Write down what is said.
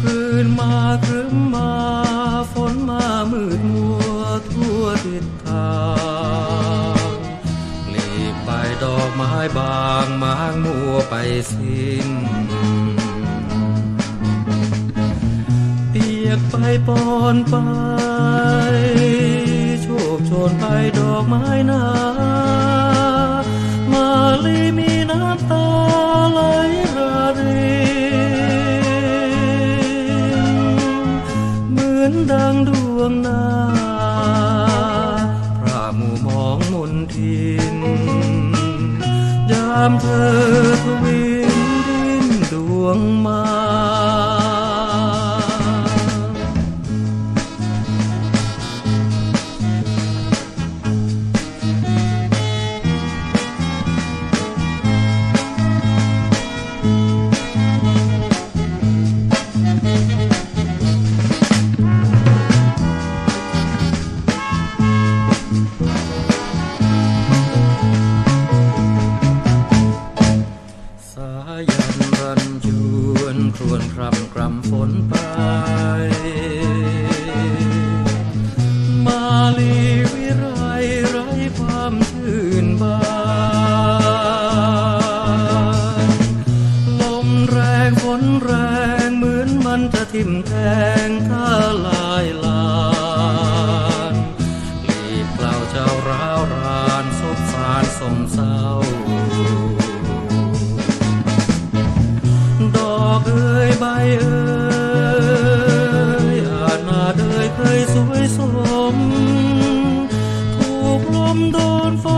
พื้นมาครึ้มมาฝนมามืดมัวทั่วทิศทางหลีบใบดอกไม้บางมางมัวไปสิ้นเปียกไปปอนไปโชคชนไปดอกไม้หน้า น้ำตาไหลระรินเหมือนดังดวงนาพระหมู่มองมนทิน ยามเธอทวินดินดวงมา รวนครำกรำฝนไป มาลีวิไรไรความชื่นบานลมแรงฝนแรงเหมือนมันจะทิ่มแทงข้าลายลานลีเกล่าวเจ้าร้าวรานสบสารสมเศร้า กลม